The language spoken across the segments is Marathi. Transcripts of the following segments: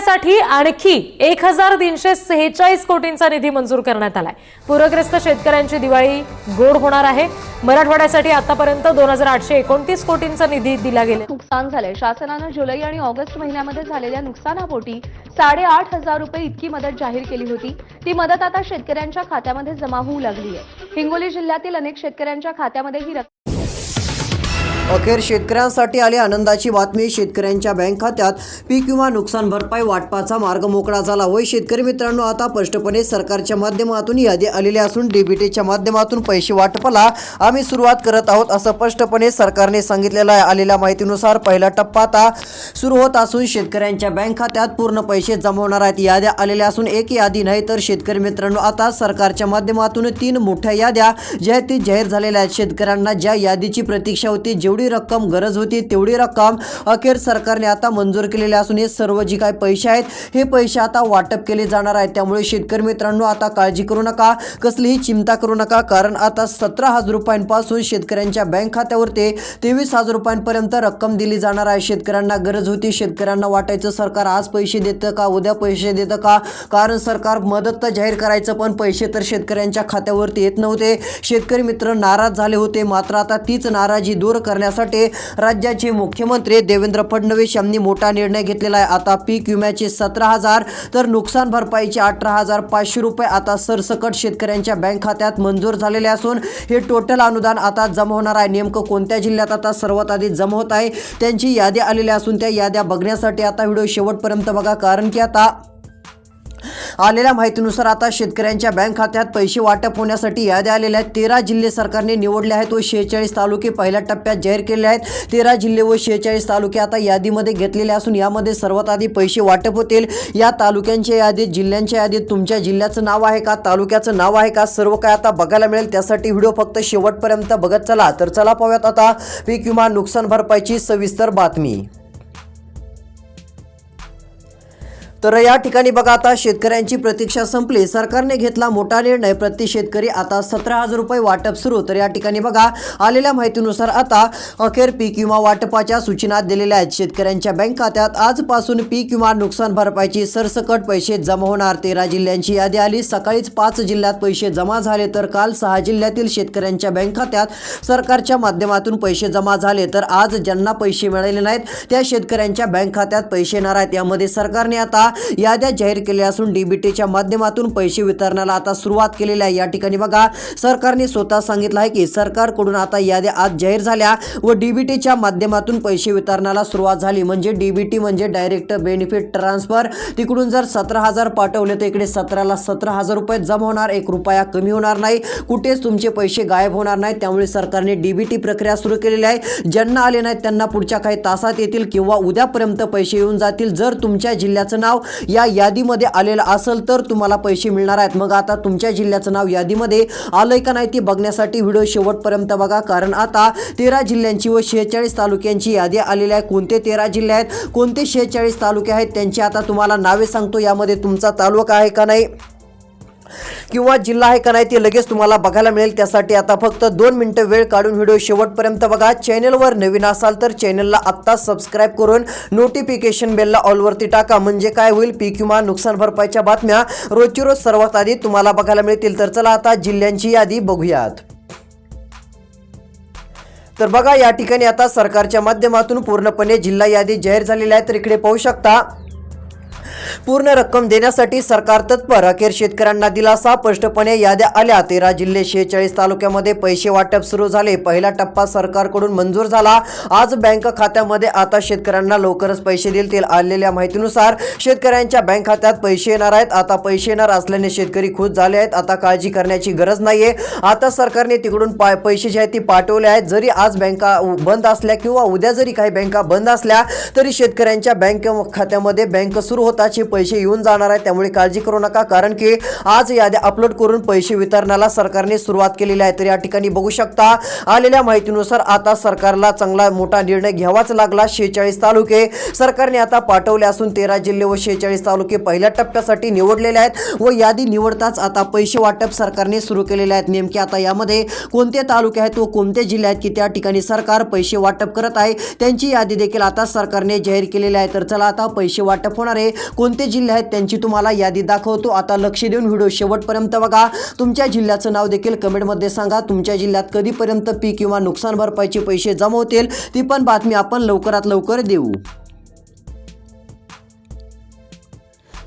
साठी आणखी एक हजार तीनशे सेहेचाळीस कोटींचा निधी मंजूर करण्यात आलाय. पूरग्रस्त शेतकऱ्यांची दिवाळी गोड होणार आहे. मराठवाड्यासाठी आतापर्यंत दोन हजार आठशे एकोणतीस कोटींचा निधी दिला गेला. नुकसान झालंय. शासनानं जुलै आणि ऑगस्ट महिन्यामध्ये झालेल्या नुकसानापोटी साडेआठ हजार रुपये इतकी मदत जाहीर केली होती. ती मदत आता शेतकऱ्यांच्या खात्यामध्ये जमा होऊ लागली आहे हिंगोली जिल्ह्यातील अनेक शेतकऱ्यांच्या खात्यामध्ये ही रक्कम अखेर शेतकऱ्यांसाठी आली आनंदाची बातमी. शेतकऱ्यांच्या बँक खात्यात पीक विमा नुकसान भरपाई वाटपाचा मार्ग मोकळा झाला. होय शेतकरी मित्रांनो आता स्पष्टपणे सरकारच्या माध्यमातून यादी आलेली असून डीबीटीच्या माध्यमातून पैसे वाटपाला आम्ही सुरुवात करत आहोत असं स्पष्टपणे सरकारने सांगितलेलं आहे. आलेल्या माहितीनुसार पहिला टप्पा आता सुरू होत असून शेतकऱ्यांच्या बँक खात्यात पूर्ण पैसे जमवणार आहेत. याद्या आलेल्या असून एक यादी नाही तर शेतकरी मित्रांनो आता सरकारच्या माध्यमातून तीन मोठ्या याद्या ज्या आहेत ती जाहीर झालेल्या आहेत. शेतकऱ्यांना ज्या यादीची प्रतीक्षा होती जेवढी जेवढी रक्कम गरज होती तेवढी रक्कम अखेर सरकारने आता मंजूर केलेली असून हे सर्व जी काही पैसे आहेत हे पैसे आता वाटप केले जाणार आहेत. त्यामुळे शेतकरी मित्रांनो आता काळजी करू नका कसलीही चिंता करू नका कारण आता सतरा हजार रुपयांपासून शेतकऱ्यांच्या बँक खात्यावर तेवीस हजार रुपयांपर्यंत रक्कम दिली जाणार आहे. शेतकऱ्यांना गरज होती शेतकऱ्यांना वाटायचं सरकार आज पैसे देतं का उद्या पैसे देतं का? कारण सरकार मदत तर जाहीर करायचं पण पैसे तर शेतकऱ्यांच्या खात्यावरती येत नव्हते. शेतकरी मित्र नाराज झाले होते मात्र आता तीच नाराजी दूर करण्यासाठी राज्याचे मुख्यमंत्री देवेंद्र फडणवीस यांनी मोठा निर्णय घेतलेला आहे. आता पीक विम्याचे सतरा हजार तर नुकसान भरपाईचे अठरा हजार पाचशे रुपये आता सरसकट शेतकऱ्यांच्या बँक खात्यात मंजूर झालेले असून हे टोटल अनुदान आता जमा होणार आहे. नेमकं कोणत्या जिल्ह्यात आता सर्वात आधी जमा होत आहे त्यांची यादी आलेल्या असून त्या याद्या बघण्यासाठी आता व्हिडिओ शेवटपर्यंत बघा. कारण की आता आलेल्या माहितीनुसार आता शेतकऱ्यांच्या बँक खात्यात पैसे वाटप होण्यासाठी याद्या आलेल्या आहेत. तेरा जिल्हे सरकारने निवडले आहेत व शेहेचाळीस तालुके पहिल्या टप्प्यात जाहीर केले आहेत. तेरा जिल्हे व शेहेचाळीस तालुके आता यादीमध्ये घेतलेले असून यामध्ये सर्वात आधी पैसे वाटप होतील. या तालुक्यांच्या यादीत जिल्ह्यांच्या यादीत तुमच्या जिल्ह्याचं नाव आहे का तालुक्याचं नाव आहे का सर्व काय आता बघायला मिळेल. त्यासाठी व्हिडिओ फक्त शेवटपर्यंत बघत चला. तर चला पाहूयात आता पीक विमा नुकसान भरपाईची सविस्तर बातमी. तर या ठिकाणी बघा आता शेतकऱ्यांची प्रतीक्षा संपली. सरकारने घेतला मोठा निर्णय. प्रति शेतकरी आता सतरा हजार रुपये वाटप सुरू. तर या ठिकाणी बघा आलेल्या माहितीनुसार आता अखेर पीक विमा वाटपाच्या सूचना दिलेल्या आहेत. शेतकऱ्यांच्या बँक खात्यात आजपासून पीक विमा नुकसान भरपाईची सरसकट पैसे जमा होणार. तेरा जिल्ह्यांची यादी आली. सकाळीच पाच जिल्ह्यात पैसे जमा झाले तर काल सहा जिल्ह्यातील शेतकऱ्यांच्या बँक खात्यात सरकारच्या माध्यमातून पैसे जमा झाले. तर आज ज्यांना पैसे मिळाले नाहीत त्या शेतकऱ्यांच्या बँक खात्यात पैसे येणार आहेत. यामध्ये सरकारने आता याद्या जाहीर केल्या असून डीबीटीच्या माध्यमातून पैसे वितरणाला आता सुरुवात केलेली आहे. या ठिकाणी बघा सरकारने स्वतः सांगितलं आहे की सरकारकडून आता याद्या आज जाहीर झाल्या व डीबीटीच्या माध्यमातून पैसे वितरणाला सुरुवात झाली. म्हणजे डीबीटी म्हणजे डायरेक्ट बेनिफिट ट्रान्सफर. तिकडून जर सतरा हजार पाठवले तर इकडे सतराला सतरा हजार रुपये जमा होणार. एक रुपया कमी होणार नाही. कुठेच तुमचे पैसे गायब होणार नाही. त्यामुळे सरकारने डीबीटी प्रक्रिया सुरू केलेली आहे. ज्यांना आले नाहीत त्यांना पुढच्या काही तासात येतील किंवा उद्यापर्यंत पैसे येऊन जातील. जर तुमच्या जिल्ह्याचं नाव या यादीमध्ये आलेलं असेल तर तुम्हाला पैसे मिळणार आहेत. मग आता तुमच्या जिल्ह्याचं नाव यादीमध्ये आलंय का नाही ते बघण्यासाठी व्हिडिओ शेवटपर्यंत बघा. कारण आता तेरा जिल्ह्यांची व शेहेचाळीस तालुक्यांची यादी आलेली आहे. कोणते तेरा जिल्हे आहेत कोणते शेहेचाळीस तालुके आहेत त्यांची आता तुम्हाला नावे सांगतो. यामध्ये तुमचा तालुका आहे का नाही? किंवा जिल्हा आहे का नाही ते लगेच तुम्हाला बघायला मिळेल. त्यासाठी आता फक्त दोन मिनिटं वेळ काढून व्हिडिओ शेवटपर्यंत बघा. चॅनलवर नवीन असाल तर चॅनलला आत्ता सबस्क्राईब करून नोटिफिकेशन बेलला ऑलवरती टाका. म्हणजे काय होईल? पीक विमा नुकसान भरपाईच्या बातम्या रोजची रोज सर्वात आधी तुम्हाला बघायला मिळतील. तर चला आता जिल्ह्यांची यादी बघूयात. तर बघा या ठिकाणी आता सरकारच्या माध्यमातून पूर्णपणे जिल्हा यादी जाहीर झालेली आहे तर इकडे पाहू शकता पूर्ण रक्कम देण्यासाठी सरकार तत्पर. अखेर शेतकऱ्यांना दिलासा. स्पष्टपणे याद्या आल्या. तेरा जिल्हे शेहेचाळीस तालुक्यामध्ये पैसे वाटप सुरू झाले. पहिला टप्पा सरकारकडून मंजूर झाला. आज बँक खात्यामध्ये आता शेतकऱ्यांना लवकरच पैसे देतील आलेल्या माहितीनुसार शेतकऱ्यांच्या बँक खात्यात पैसे येणार आहेत. आता पैसे येणार असल्याने शेतकरी खुश झाले आहेत. आता काळजी करण्याची गरज नाहीये. आता सरकारने तिकडून पैसे जे आहेत ते पाठवले आहेत. जरी आज बँका बंद असल्या किंवा उद्या जरी काही बँका बंद असल्या तरी शेतकऱ्यांच्या बँक खात्यामध्ये बँक सुरू होतात स्वतःचे पैसे येऊन जाणार आहेत त्यामुळे काळजी करू नका. कारण की आज याद्या अपलोड करून पैसे वितरणाला सरकारने सुरुवात केलेली आहे. तर या ठिकाणी बघू शकता आलेल्या माहितीनुसार आता सरकारला चांगला मोठा निर्णय घ्यावाच लागला. शेहेचाळीस तालुके सरकारने आता पाठवले असून तेरा जिल्हे व शेहेचाळीस तालुके पहिल्या टप्प्यासाठी निवडलेले आहेत व यादी निवडताच आता पैसे वाटप सरकारने सुरू केलेले आहेत. नेमके आता यामध्ये कोणते तालुके आहेत व कोणते जिल्हे आहेत की त्या ठिकाणी सरकार पैसे वाटप करत आहे त्यांची यादी देखील आता सरकारने जाहीर केलेली आहे. तर चला आता पैसे वाटप होणारे कोणते जिल्हे आहेत त्यांची तुम्हाला यादी दाखवतो. आता लक्ष देऊन व्हिडिओ शेवटपर्यंत बघा. तुमच्या जिल्ह्याचं नाव देखील कमेंटमध्ये सांगा. तुमच्या जिल्ह्यात कधीपर्यंत पीक किंवा नुकसान भरपाईचे पैसे जमा होतील ती पण बातमी आपण लवकरात लवकर देऊ.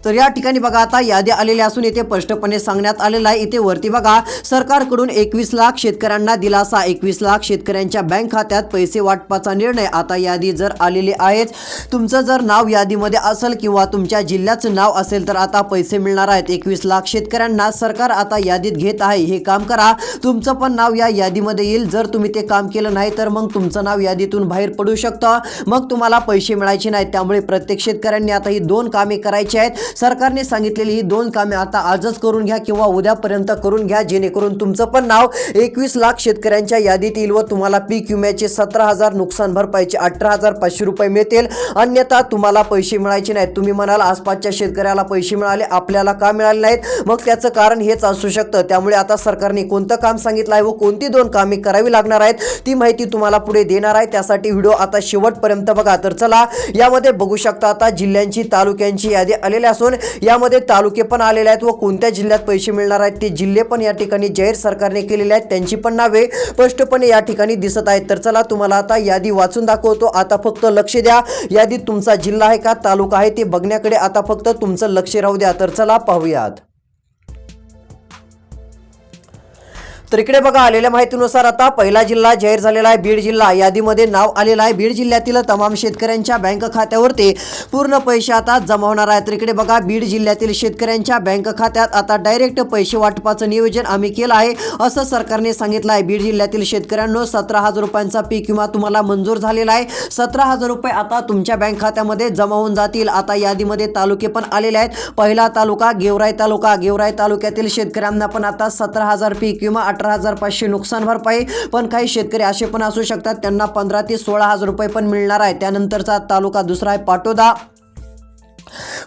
तर या ठिकाणी बघा आता याद्या आलेल्या असून येथे स्पष्टपणे सांगण्यात आलेलं आहे. इथे वरती बघा सरकारकडून एकवीस लाख शेतकऱ्यांना दिलासा एकवीस लाख शेतकऱ्यांच्या बँक खात्यात पैसे वाटपाचा निर्णय आता यादी जर आलेली आहेच तुमचं जर नाव यादीमध्ये असेल किंवा तुमच्या जिल्ह्याचं नाव असेल तर आता पैसे मिळणार आहेत. एकवीस लाख शेतकऱ्यांना सरकार आता यादीत घेत आहे. हे काम करा. तुमचं पण नाव या यादीमध्ये येईल. जर तुम्ही ते काम केलं नाही तर मग तुमचं नाव यादीतून बाहेर पडू शकतं. मग तुम्हाला पैसे मिळायचे नाहीत. त्यामुळे प्रत्येक शेतकऱ्यांनी आता ही दोन कामे करायची आहेत. सरकारने सांगितलेली ही दोन कामे आता आजच करून घ्या किंवा उद्यापर्यंत करून घ्या जेणेकरून तुमचं पण नाव एकवीस लाख शेतकऱ्यांच्या यादीत येईल व तुम्हाला पीक विम्याचे सतरा हजार नुकसान भरपाईचे अठरा हजार पाचशे रुपये मिळतील. अन्यथा तुम्हाला पैसे मिळायचे नाहीत. तुम्ही म्हणाल आसपासच्या शेतकऱ्याला पैसे मिळाले आपल्याला का मिळाले नाहीत? मग त्याचं कारण हेच असू शकतं. त्यामुळे आता सरकारने कोणतं काम सांगितलं आहे व कोणती दोन कामे करावी लागणार आहेत ती माहिती तुम्हाला पुढे देणार आहे. त्यासाठी व्हिडिओ आता शेवटपर्यंत बघा. तर चला यामध्ये बघू शकता आता जिल्ह्यांची तालुक्यांची यादी आलेली असून यामध्ये तालुके पण आलेले आहेत व कोणत्या जिल्ह्यात पैसे मिळणार आहेत ते जिल्हे पण या ठिकाणी जाहीर सरकारने केलेले आहेत. त्यांची पण नावे स्पष्टपणे या ठिकाणी दिसत आहेत. तर चला तुम्हाला आता यादी वाचून दाखवतो. आता फक्त लक्ष द्या. यादीत तुमचा जिल्हा आहे का तालुका आहे ते बघण्याकडे आता फक्त तुमचं लक्ष राहू द्या. तर चला पाहूयात. तर इकडे बघा आलेल्या माहितीनुसार आता पहिला जिल्हा जाहीर झालेला आहे बीड जिल्हा. यादीमध्ये नाव आलेलं आहे बीड जिल्ह्यातील तमाम शेतकऱ्यांच्या बँक खात्यावरती पूर्ण पैसे आता जमा होणार आहे तर इकडे बघा बीड जिल्ह्यातील शेतकऱ्यांच्या बँक खात्यात आता डायरेक्ट पैसे वाटपाचं नियोजन आम्ही केलं आहे असं सरकारने सांगितलं आहे. बीड जिल्ह्यातील शेतकऱ्यांनो सतरा हजार रुपयांचा पीक विमा तुम्हाला मंजूर झालेला आहे. सतरा हजार रुपये आता तुमच्या बँक खात्यामध्ये जमा होऊन जातील. आता यादीमध्ये तालुके पण आलेले आहेत. पहिला तालुका गेवराई तालुका. गेवराई तालुक्यातील शेतकऱ्यांना पण आता सतरा हजार पीक विमा अठरा हजार पाचशे नुकसान भरपाई. पण काही शेतकरी असे पण असू शकतात त्यांना पंधरा ते सोळा हजार रुपये पण मिळणार आहे. त्यानंतरचा तालुका दुसरा आहे पाटोदा.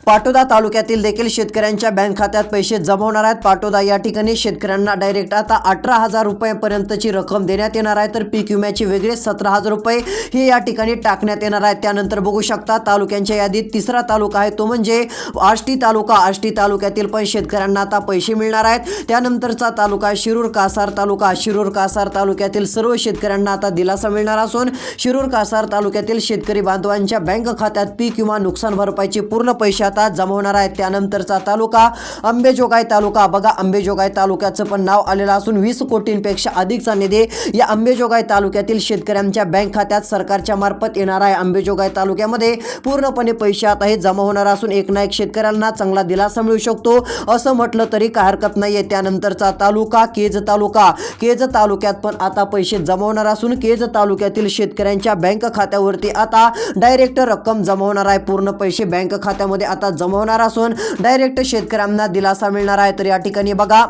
पाटोदा तालुक्यातील देखील शेतकऱ्यांच्या बँक खात्यात पैसे जमवणार आहेत. पाटोदा या ठिकाणी शेतकऱ्यांना डायरेक्ट आता अठरा हजार रुपयापर्यंतची रक्कम देण्यात येणार आहे. तर पीक विम्याचे वेगळे सतरा हजार रुपये हे या ठिकाणी टाकण्यात येणार आहेत. त्यानंतर बघू शकता तालुक्यांच्या यादीत तिसरा तालुका आहे तो म्हणजे आष्टी तालुका. आष्टी तालुक्यातील पण शेतकऱ्यांना आता पैसे मिळणार आहेत. त्यानंतरचा तालुका शिरूर कासार तालुका. शिरूर कासार तालुक्यातील सर्व शेतकऱ्यांना आता दिलासा मिळणार असून शिरूर कासार तालुक्यातील शेतकरी बांधवांच्या बँक खात्यात पीक विमा नुकसान भरपाईची पूर्ण पैसे आता जमवणार आहेत. त्यानंतरचा तालुका अंबेजोगाई तालुका. बघा अंबेजोगाई तालुक्याचं पण नाव आलेलं असून वीस कोटींपेक्षा अधिकचा निधी या अंबेजोगाई तालुक्यातील शेतकऱ्यांच्या बँक खात्यात सरकारच्या मार्फत येणार आहे. अंबेजोगाई तालुक्यामध्ये पूर्णपणे पैसे आता हे जमा होणार असून एक ना एक शेतकऱ्यांना चांगला दिलासा मिळू शकतो असं म्हटलं तरी काय हरकत नाहीये. त्यानंतरचा तालुका केज तालुका. केज तालुक्यात पण आता पैसे जमा होणार असून केज तालुक्यातील शेतकऱ्यांच्या बँक खात्यावरती आता डायरेक्ट रक्कम जमा होणार आहे. पूर्ण पैसे बँक खात्यामध्ये आता जमवणार असून डायरेक्ट शेतकऱ्यांना दिलासा मिळणार आहे. तर या ठिकाणी बघा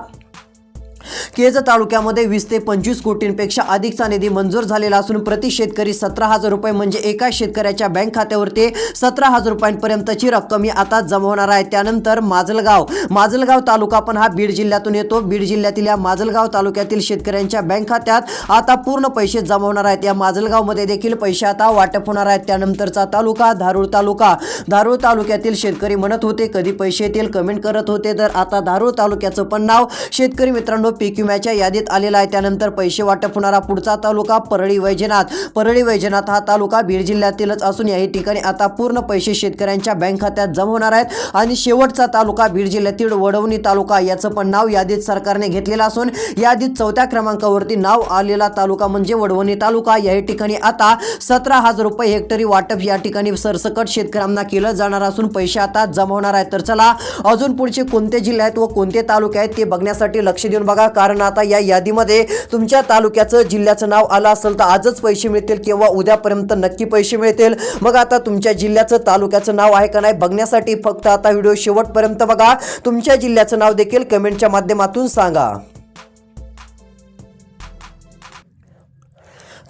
केज तालुक्यामध्ये वीस ते पंचवीस कोटींपेक्षा अधिकचा निधी मंजूर झालेला असून प्रति शेतकरी सतरा हजार रुपये म्हणजे एका शेतकऱ्याच्या बँक खात्यावरती सतरा हजार रुपयांपर्यंतची रक्कम ही आता जमा होणार आहे. त्यानंतर माजलगाव माजलगाव तालुका पण हा बीड जिल्ह्यातून येतो. बीड जिल्ह्यातील या माजलगाव तालुक्यातील शेतकऱ्यांच्या बँक खात्यात आता पूर्ण पैसे जमा होणार आहेत. या माजलगावमध्ये देखील पैसे आता वाटप होणार आहेत. त्यानंतरचा तालुका धारूळ तालुका. धारूळ तालुक्यातील शेतकरी म्हणत होते कधी पैसे येतील? कमेंट करत होते. तर आता धारूळ तालुक्याचं पण नाव शेतकरी मित्रांनो पीक विम्याच्या यादीत आलेला आहे. त्यानंतर पैसे वाटप होणारा पुढचा तालुका परळी वैजनाथ. परळी वैजनाथ हा तालुका बीड जिल्ह्यातीलच असून याही ठिकाणी आता पूर्ण पैसे शेतकऱ्यांच्या बँक खात्यात जमा होणार आहेत. आणि शेवटचा तालुका बीड जिल्ह्यातील वडवणी तालुका याचं पण नाव यादीत सरकारने घेतलेलं असून यादीत चौथ्या क्रमांकावरती नाव आलेला तालुका म्हणजे वडवणी तालुका. याही ठिकाणी आता सतरा हजार रुपये हेक्टरी वाटप या ठिकाणी सरसकट शेतकऱ्यांना केलं जाणार असून पैसे आता जमा होणार आहेत. तर चला अजून पुढचे कोणते जिल्हे आहेत व कोणते तालुके आहेत ते बघण्यासाठी लक्ष देऊन बघा. कारण कारण आता या यादीमध्ये तुमच्या तालुक्याचं जिल्ह्याचं नाव आलं असेल तर आजच पैसे मिळतील किंवा उद्यापर्यंत नक्की पैसे मिळतील. मग आता तुमच्या जिल्ह्याचं तालुक्याचं नाव आहे का नाही बघण्यासाठी फक्त आता व्हिडिओ शेवटपर्यंत बघा. तुमच्या जिल्ह्याचं नाव देखील कमेंटच्या माध्यमातून सांगा.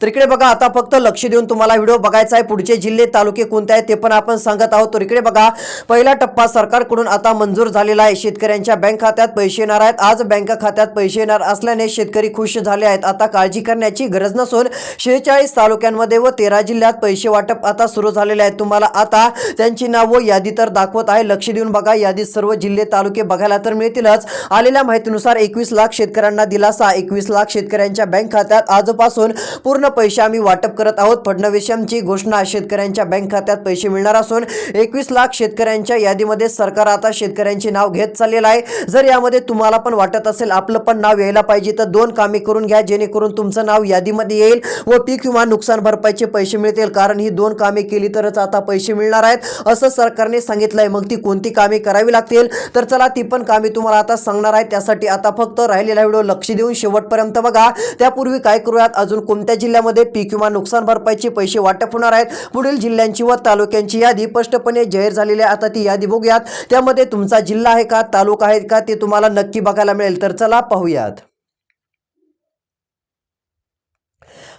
तर इकडे बघा आता फक्त लक्ष देऊन तुम्हाला व्हिडिओ बघायचा आहे. पुढचे जिल्हे तालुके कोणते आहेत ते पण आपण सांगत आहोत. तर इकडे बघा पहिला टप्पा सरकारकडून आता मंजूर झालेला आहे. शेतकऱ्यांच्या बँक खात्यात पैसे येणार आहेत. आज बँक खात्यात पैसे येणार असल्याने शेतकरी खुश झाले आहेत. आता काळजी करण्याची गरज नसून शेहेचाळीस तालुक्यांमध्ये व तेरा जिल्ह्यात पैसे वाटप आता सुरू झालेले आहेत. तुम्हाला आता त्यांची नाव व यादी तर दाखवत आहे. लक्ष देऊन बघा यादीत सर्व जिल्हे तालुके बघायला तर मिळतीलच. आलेल्या माहितीनुसार एकवीस लाख शेतकऱ्यांना दिलासा. एकवीस लाख शेतकऱ्यांच्या बँक खात्यात आजपासून पूर्ण पैसे आम्ही वाटप करत आहोत. फडणवीस यांची घोषणा शेतकऱ्यांच्या बँक खात्यात पैसे मिळणार असून एकवीस लाख शेतकऱ्यांच्या यादीमध्ये सरकार आता शेतकऱ्यांचे नाव घेत चाललेलं आहे. जर यामध्ये तुम्हाला पण वाटत असेल आपलं पण नाव यायला पाहिजे तर दोन कामे करून घ्या जेणेकरून तुमचं नाव यादीमध्ये येईल व पीक किंवा नुकसान भरपाईचे पैसे मिळतील. कारण ही दोन कामे केली तरच आता पैसे मिळणार आहेत. असं सरकारने सांगितलंय. मग ती कोणती कामे करावी लागतील? तर चला ती पण कामे तुम्हाला आता सांगणार आहे. त्यासाठी आता फक्त राहिलेला व्हिडिओ लक्ष देऊन शेवटपर्यंत बघा. त्यापूर्वी काय करूयात? अजून कोणत्या जिल्ह्यामध्ये पीक किंवा नुकसान भरपाईचे पैसे वाटप होणार आहेत. पुढील जिल्ह्यांची व तालुक्यांची यादी स्पष्टपणे जाहीर झालेली आहे. आता ती यादी बघूयात. त्यामध्ये तुमचा जिल्हा आहे का तालुका आहे का ते तुम्हाला नक्की बघायला मिळेल. तर चला पाहूयात.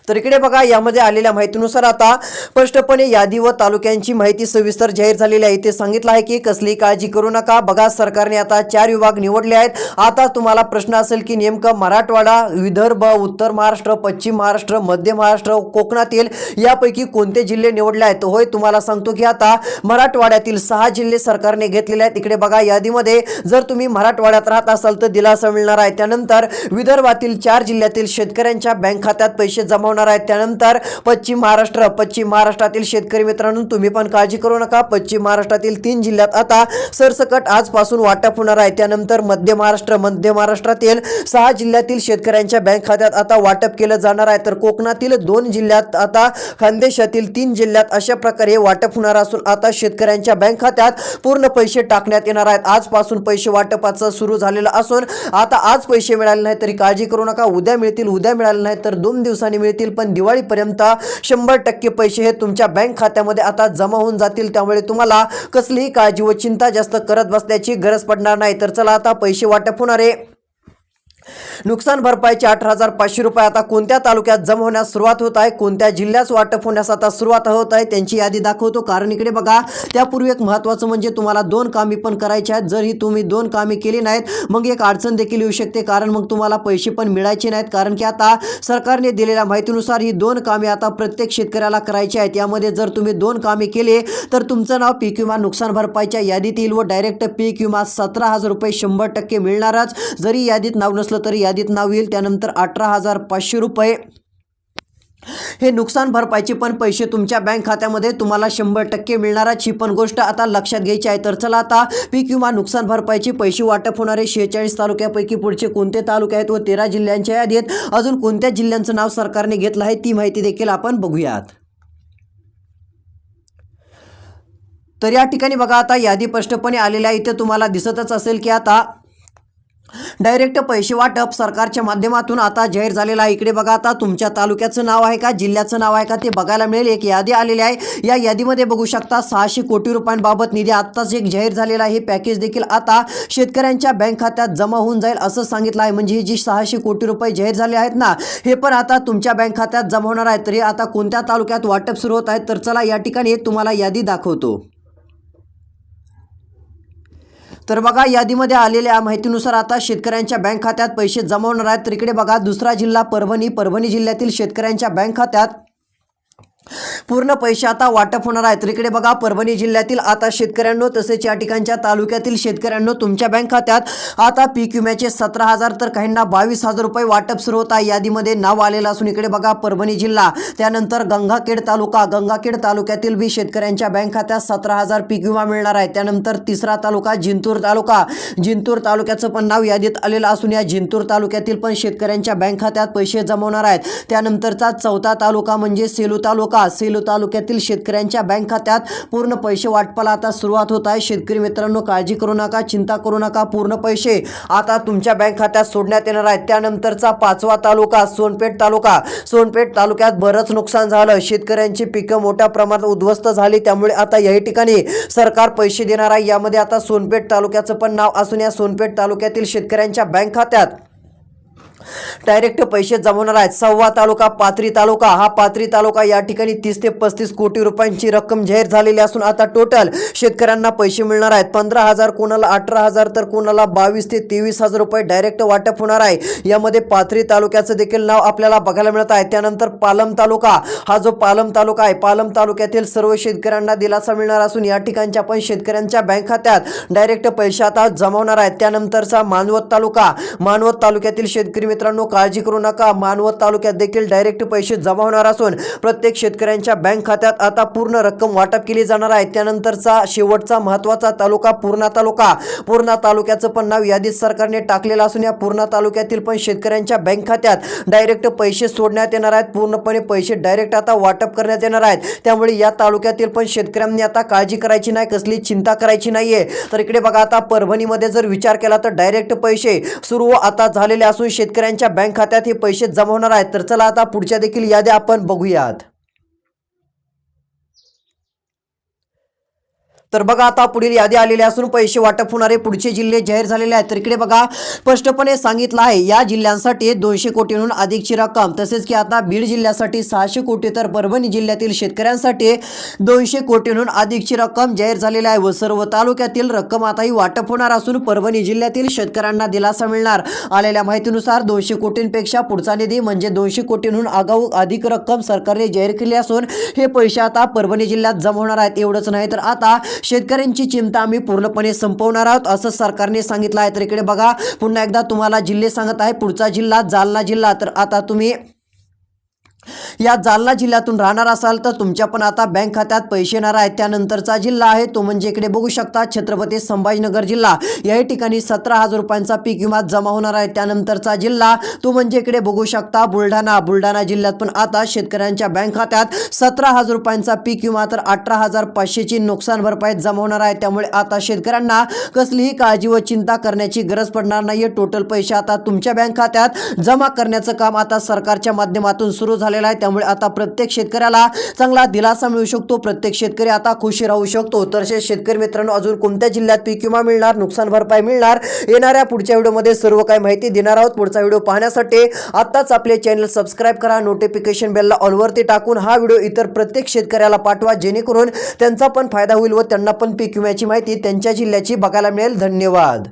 तर इकडे बघा यामध्ये आलेल्या माहितीनुसार आता स्पष्टपणे यादी व तालुक्यांची माहिती सविस्तर जाहीर झालेली आहे. इथे सांगितलं आहे की कसली काळजी करू नका. बघा सरकारने आता चार विभाग निवडले आहेत. आता तुम्हाला प्रश्न असेल की नेमकं मराठवाडा विदर्भ उत्तर महाराष्ट्र पश्चिम महाराष्ट्र मध्य महाराष्ट्र कोकणातील यापैकी कोणते जिल्हे निवडले आहेत? होय तुम्हाला सांगतो की आता मराठवाड्यातील सहा जिल्हे सरकारने घेतलेले आहेत. इकडे बघा यादीमध्ये जर तुम्ही मराठवाड्यात राहत असाल तर दिलासा मिळणार आहे. त्यानंतर विदर्भातील चार जिल्ह्यातील शेतकऱ्यांच्या बँक खात्यात पैसे जमावणार होणार आहेत त्यानंतर पश्चिम महाराष्ट्र पश्चिम महाराष्ट्रातील शेतकरी मित्रांनो तुम्ही पण काळजी करू नका. पश्चिम महाराष्ट्रातील तीन जिल्ह्यात आता सरसकट आजपासून वाटप होणार आहे. त्यानंतर मध्य महाराष्ट्र मध्य महाराष्ट्रातील सहा जिल्ह्यातील शेतकऱ्यांच्या बँक खात्यात आता वाटप केलं जाणार आहे. तर कोकणातील दोन जिल्ह्यात आता खानदेशातील तीन जिल्ह्यात अशा प्रकारे वाटप होणार असून आता शेतकऱ्यांच्या बँक खात्यात पूर्ण पैसे टाकण्यात येणार आहेत. आजपासून पैसे वाटपाचं सुरू झालेलं असून आता आज पैसे मिळाले नाही तरी काळजी करू नका. उद्या मिळतील उद्या मिळाले नाही तर दोन दिवसांनी मिळतील. पण दिवाळीपर्यंत शंभर टक्के पैसे हे तुमच्या बँक खात्यामध्ये आता जमा होऊन जातील. त्यामुळे तुम्हाला कसलीही काळजी व चिंता जास्त करत बसण्याची गरज पडणार नाही. तर चला आता पैसे वाटप होणार आहे. नुकसान भरपाईचे अठरा हजार पाचशे रुपये आता कोणत्या तालुक्यात जमा होण्यास सुरुवात होत आहे कोणत्या जिल्ह्यात वाटप होण्यास आता सुरुवात होत आहे त्यांची यादी दाखवतो. कारण इकडे बघा त्यापूर्वी एक महत्त्वाचं म्हणजे तुम्हाला दोन कामे पण करायची आहेत. जर ही तुम्ही दोन कामे केली नाहीत मग एक अडचण देखील येऊ शकते. कारण मग तुम्हाला पैसे पण मिळायचे नाहीत. कारण की आता सरकारने दिलेल्या माहितीनुसार ही दोन कामे आता प्रत्येक शेतकऱ्याला करायची आहेत. यामध्ये जर तुम्ही दोन कामे केले तर तुमचं नाव पीक विमा नुकसान भरपाईच्या यादीत येईल व डायरेक्ट पीक विमा सतरा हजार रुपये शंभर टक्के मिळणारच. जरी यादीत नाव नसलं तरी यादीत नाव येईल. त्यानंतर अठरा हजार पाचशे रुपये. हे नुकसान भरपाईचे पण पैसे तुमच्या बँक खात्यामध्ये तुम्हाला शंभर टक्के मिळणारच ही पण गोष्ट आता लक्षात घ्यायची आहे तर चला आता पीक विमा नुकसान भरपाईचे पैसे वाटप होणारे शेहेचाळीस तालुक्यापैकी पुढचे कोणते तालुके आहेत व तेरा जिल्ह्यांच्या यादीत अजून कोणत्या जिल्ह्यांचं नाव सरकारने घेतलं आहे ती माहिती देखील आपण बघूयात. तर या ठिकाणी बघा आता यादी स्पष्टपणे आलेल्या इथे तुम्हाला दिसतच असेल की आता डायरेक्ट पैसे वाटप सरकारच्या माध्यमातून आता जाहीर झालेला आहे. इकडे बघा आता तुमच्या तालुक्याचं नाव आहे का जिल्ह्याचं नाव आहे का ते बघायला मिळेल. एक यादी आलेली आहे. या यादीमध्ये बघू शकता सहाशे कोटी रुपयांबाबत निधी आत्ताच एक जाहीर झालेला आहे. हे पॅकेज देखील आता शेतकऱ्यांच्या बँक खात्यात जमा होऊन जाईल असं सांगितलं आहे. म्हणजे जी सहाशे कोटी रुपये जाहीर झाले आहेत ना हे पण आता तुमच्या बँक खात्यात जमा होणार आहे. तरी आता कोणत्या तालुक्यात वाटप सुरू होत आहे? तर चला या ठिकाणी तुम्हाला यादी दाखवतो. तर बघा यादीमध्ये आलेल्या माहितीनुसार आता शेतकऱ्यांच्या बँक खात्यात पैसे जमवणार आहेत. तर इकडे बघा दुसरा जिल्हा परभणी. परभणी जिल्ह्यातील शेतकऱ्यांच्या बँक खात्यात पूर्ण पैसे आता वाटप होणार आहेत. तर इकडे बघा परभणी जिल्ह्यातील आता शेतकऱ्यांनो तसेच या ठिकाणच्या तालुक्यातील शेतकऱ्यांनो तुमच्या बँक खात्यात आता पीक विम्याचे सतरा हजार तर काहींना बावीस हजार रुपये वाटप सुरू होत आहे. यादीमध्ये नाव आलेलं असून इकडे बघा परभणी जिल्हा त्यानंतर गंगाखेड तालुका गंगाखेड तालुक्यातील बी शेतकऱ्यांच्या बँक खात्यात सतरा हजार पीक विमा मिळणार आहे. त्यानंतर तिसरा तालुका जिंतूर तालुका. जिंतूर तालुक्याचं पण नाव यादीत आलेलं असून या जिंतूर तालुक्यातील पण शेतकऱ्यांच्या बँक खात्यात पैसे जमवणार आहेत. त्यानंतरचा चौथा तालुका म्हणजे सेलू तालुका. सेलू सेलू तालुक्यातील शेतकऱ्यांच्या बँक खात्यात पूर्ण पैसे वाटपाला आता सुरुवात होत आहे. शेतकरी मित्रांनो काळजी करू नका चिंता करू नका. पूर्ण पैसे आता तुमच्या बँक खात्यात सोडण्यात येणार आहेत. त्यानंतरचा पाचवा तालुका सोनपेठ तालुका. सोनपेठ तालुक्यात बरंच नुकसान झालं. शेतकऱ्यांची पिकं मोठ्या प्रमाणात उद्ध्वस्त झाली. त्यामुळे आता याही ठिकाणी सरकार पैसे देणार आहे. यामध्ये आता सोनपेठ तालुक्याचं पण नाव असून या सोनपेठ तालुक्यातील शेतकऱ्यांच्या बँक खात्यात डायरेक्ट पैसे जमवणार आहेत. सव्वा तालुका पाथरी तालुका. हा पाथरी तालुका या ठिकाणी तीस ते पस्तीस कोटी रुपयांची रक्कम जाहीर झालेली असून आता टोटल शेतकऱ्यांना पैसे मिळणार आहेत. पंधरा हजार कोणाला अठरा हजार तर कोणाला बावीस ते तेवीस हजार रुपये डायरेक्ट वाटप होणार आहे. यामध्ये पाथरी तालुक्याचं देखील नाव आपल्याला बघायला मिळत आहे. त्यानंतर पालम तालुका. हा जो पालम तालुका आहे पालम तालुक्यातील सर्व शेतकऱ्यांना दिलासा मिळणार असून या ठिकाणच्या पण शेतकऱ्यांच्या बँक खात्यात डायरेक्ट पैसे आता जमवणार आहेत. त्यानंतरचा मानवत तालुका. मानवत तालुक्यातील शेतकरी मित्रांनो काळजी करू नका. मानवत तालुक्यात देखील डायरेक्ट पैसे जमा होणार असून प्रत्येक शेतकऱ्यांच्या बँक खात्यात आता पूर्ण रक्कम वाटप केली जाणार आहे. त्यानंतरचा शेवटचा महत्त्वाचा तालुका पूर्णा तालुका. पूर्णा तालुक्याचं पण नाव यादीत सरकारने टाकलेलं असून या पूर्णा तालुक्यातील पण शेतकऱ्यांच्या बँक खात्यात डायरेक्ट पैसे सोडण्यात येणार आहेत. पूर्णपणे पैसे डायरेक्ट आता वाटप करण्यात येणार आहेत. त्यामुळे या तालुक्यातील पण शेतकऱ्यांनी आता काळजी करायची नाही कसली चिंता करायची नाहीये. तर इकडे बघा आता परभणीमध्ये जर विचार केला तर डायरेक्ट पैसे सुरू आता झालेले असून शेतकऱ्यांच्या बँक खात्यात हे पैसे जमा होणार आहेत. तर चला आता पुढच्या देखील याद्या आपण बघूयात. तर बघा आता पुढील यादी आलेली असून पैसे वाटप होणारे पुढचे जिल्हे जाहीर झालेले आहेत. तर इकडे बघा स्पष्टपणे सांगितलं आहे या जिल्ह्यांसाठी दोनशे कोटीहून अधिकची रक्कम. तसेच की आता बीड जिल्ह्यासाठी सहाशे कोटी तर परभणी जिल्ह्यातील शेतकऱ्यांसाठी दोनशे कोटीहून अधिकची रक्कम जाहीर झालेली आहे व सर्व तालुक्यातील रक्कम आताही वाटप होणार असून परभणी जिल्ह्यातील शेतकऱ्यांना दिलासा मिळणार. आलेल्या माहितीनुसार दोनशे कोटींपेक्षा पुढचा निधी म्हणजे दोनशे कोटींहून आगाऊ अधिक रक्कम सरकारने जाहीर केली असून हे पैसे आता परभणी जिल्ह्यात जमा होणार आहेत. एवढंच नाही तर आता शेतकऱ्यांची चिंता आम्ही पूर्णपणे संपवणार आहोत. असं सरकारने सांगितलं आहे. तर इकडे बघा पुन्हा एकदा तुम्हाला जिल्हे सांगत आहे. पुढचा जिल्हा जालना जिल्हा. तर आता तुम्ही या जालना जिल्ह्यातून राहणार असाल तर तुमच्या पण आता बँक खात्यात पैसे येणार आहेत. त्यानंतरचा जिल्हा आहे तो म्हणजे इकडे बघू शकता छत्रपती संभाजीनगर जिल्हा. याही ठिकाणी सतरा हजार रुपयांचा पीक विमा जमा होणार आहे. त्यानंतरचा जिल्हा तो म्हणजे इकडे बघू शकता बुलढाणा. बुलढाणा जिल्ह्यात पण आता शेतकऱ्यांच्या बँक खात्यात सतरा हजार रुपयांचा पीक विमा तर अठरा हजार पाचशेची नुकसान भरपाई जमा होणार आहे. त्यामुळे आता शेतकऱ्यांना कसलीही काळजी व चिंता करण्याची गरज पडणार नाहीये. टोटल पैसे आता तुमच्या बँक खात्यात जमा करण्याचं काम आता सरकारच्या माध्यमातून सुरू झालेलं आहे. त्यामुळे आता प्रत्येक शेतकऱ्याला चांगला दिलासा मिळू शकतो. प्रत्येक शेतकरी आता खुशी राहू शकतो. तर शेतकरी मित्रांनो अजून कोणत्या जिल्ह्यात पीक विमा मिळणार नुकसान भरपाई मिळणार? येणाऱ्या पुढच्या व्हिडिओमध्ये सर्व काही माहिती देणार आहोत. पुढचा व्हिडिओ पाहण्यासाठी आत्ताच आपले चॅनल सबस्क्राईब करा. नोटिफिकेशन बेलला ऑलवरती टाकून हा व्हिडिओ इतर प्रत्येक शेतकऱ्याला पाठवा जेणेकरून त्यांचा पण फायदा होईल व त्यांना पण पीक विम्याची माहिती त्यांच्या जिल्ह्याची बघायला मिळेल. धन्यवाद.